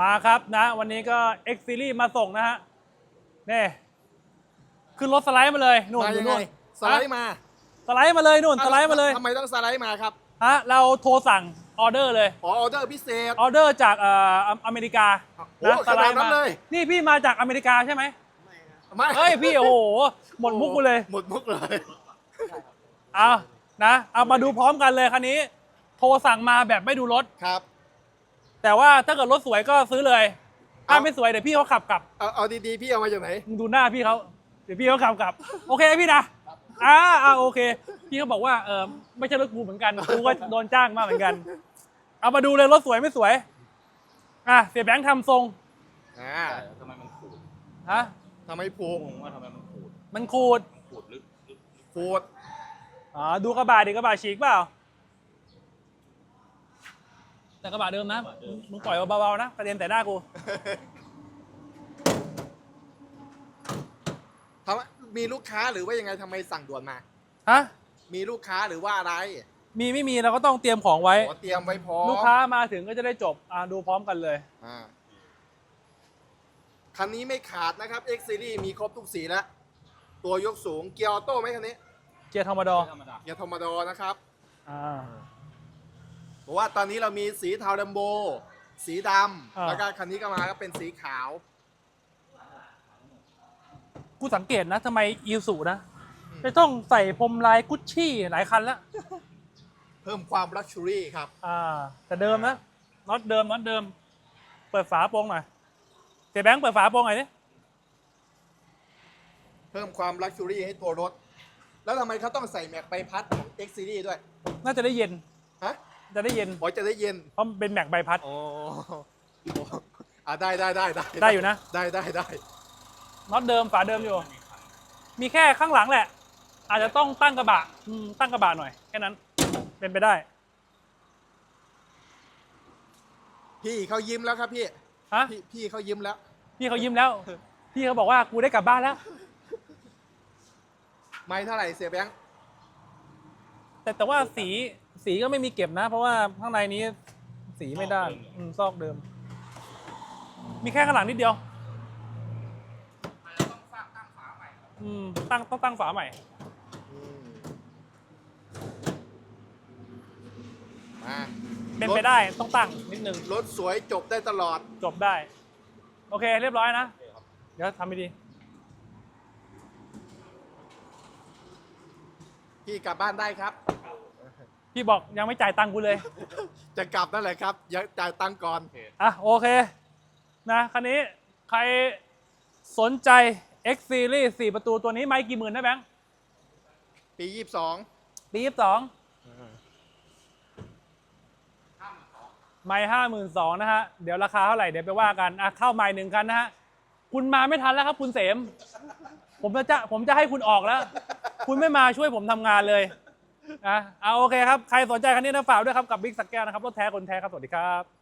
มาครับนะวันนี้ก็ X Series มาส่งนะฮะนี่ขึ้นรถสไลด์มาเลยนู่นมาอยู่ยังไงนู่นสไลด์มาสไลด์มาเลยนู่นสไลด์มาเลยทำไมต้องสไลด์มาครับฮะเราโทรสั่งออเดอร์เลยอ๋อออเดอร์พิเศษ ออเดอร์จากเอ่อออเมริกาโอ้ขนาดนั้นเลย นี่พี่มาจากอเมริกาใช่ไหมไม่เฮ้ยพี่โอ้โหหมดมุกกูเลย หมดมุกเลย เอานะ เอามาดูพร้อมกันเลยคันนี้ โทรสั่งมาแบบไม่ดูรถ ครับ แต่ว่าถ้าเกิดรถสวยก็ซื้อเลยถ้าเอาไม่สวยเดี๋ยวพี่เขาขับกลับเอาเอาดีๆพี่เอามาจากไหนมึงดูหน้าพี่เขาเดี๋ยวพี่เขาขับกลับ โอเคพี่นะอ่าอ่าโอเค พี่เขาบอกว่าเออไม่ใช่รถกูเหมือนกันกูก็โดนจ้างมาเหมือนกัน เอามาดูเลยรถสวยไม่สวย อะเสียแบงค์ทำทรงอ่าใช่แล้วทำไมมันขูดฮะทำไมผูงกงว่าทำไมมันขูดมันขูดขูดลึกลึกขูดอ๋อดูกระบะดิกระบะฉีกเปล่า แต่กระบะเดิมนะ มึงปล่อยเบาๆนะกระเด็นแต่หน้ากูทำมีลูกค้าหรือว่ายังไงทำไมสั่งด่วนมา ฮะ มีลูกค้าหรือว่าอะไรมีไม่มีเราก็ต้องเตรียมของไว้ ขอเตรียมไว้พร้อมลูกค้ามาถึงก็จะได้จบอ่าดูพร้อมกันเลย อ่าคันนี้ไม่ขาดนะครับ X Series มีครบทุกสีแล้วตัวยกสูงเกียร์ออโต้ไหมคันนี้ เกียร์ธรรมดาธรรมดาเกียร์ธรรมดานะครับ อ่า เพราะว่าตอนนี้เรามีสีเทาดัมโบ สีดอ่าำแล้วก็คันนี้ก็มาก็เป็นสีขาว กูสังเกตนะทำไมอีสุนะจะต้องใส่พรมลายกุชชี่หลายคันแล้วเพิ่มความลักชัวรี่ครับ อ่า แต่เดิมนะน็อตเดิมน็อตเดิม เปิดฝาโปรงหน่อยเสียแบงค์เปิดฝาโปรงหน่อยดิเพิ่มความลักชัวรี่ให้ตัวรถ แล้วทำไมเขาต้องใส่แม็กใบพัดของ X Series ด้วยน่าจะได้เย็น ฮะ จะได้เย็นพอจะได้เย็นเพราะมันเป็นแม็กใบพัด อ๋ออ่าได้ได้ได้ได้ได้อยู่นะ ได้ได้ได้น็อตเดิมฝาเดิมอยู่ มีแค่ข้างหลังแหละ อาจจะต้องตั้งกระบะอืมตั้งกระบะหน่อยแค่นั้น เป็นไปได้ พี่เขายิ้มแล้วครับพี่ฮะ พี่พี่เขายิ้มแล้ว พี่เขายิ้มแล้ว พี่เขาบอกว่ากูได้กลับบ้านแล้ว ไม่เท่าไหร่เสียแบงค์แต่แต่ว่าสี สีก็ไม่มีเก็บนะ เพราะว่าข้างในนี้สีไม่ได้อืมซอกเดิม มีแค่ข้างหลังนิดเดียวอืมตั้งต้องตั้งฝาใหม่ อืมมาเป็นไปได้ต้องตั้งนิดนึงรถสวยจบได้ตลอด จบได้ โอเค เรียบร้อยนะ เดี๋ยวทำไปดี พี่กลับบ้านได้ครับ พี่บอกยังไม่จ่ายตังค์กูเลยจะกลับนั่นแหละครับอย่าจ่ายตังค์ก่อนอะโอเคนะคันนี้ใครสนใจ X Series 4 ประตูตัวนี้ไม่กี่หมื่นนะแบงค์ปียี่สิบสองปียี่สิบสองไม่ห้าหมื่นสองนะฮะ เดี๋ยวราคาเท่าไหร่เดี๋ยวไปว่ากันอะเข้าไม่หนึ่งคันนะฮะ คุณมาไม่ทันแล้วครับ คุณเสม ผมจะจะผมจะให้คุณออกแล้ว คุณไม่มาช่วยผมทำงานเลย นะเอาโอเคครับ ใครสนใจคันนี้นะฝากด้วยครับกับบิ๊กสักแก้วนะครับรถแท้คนแท้ครับ สวัสดีครับ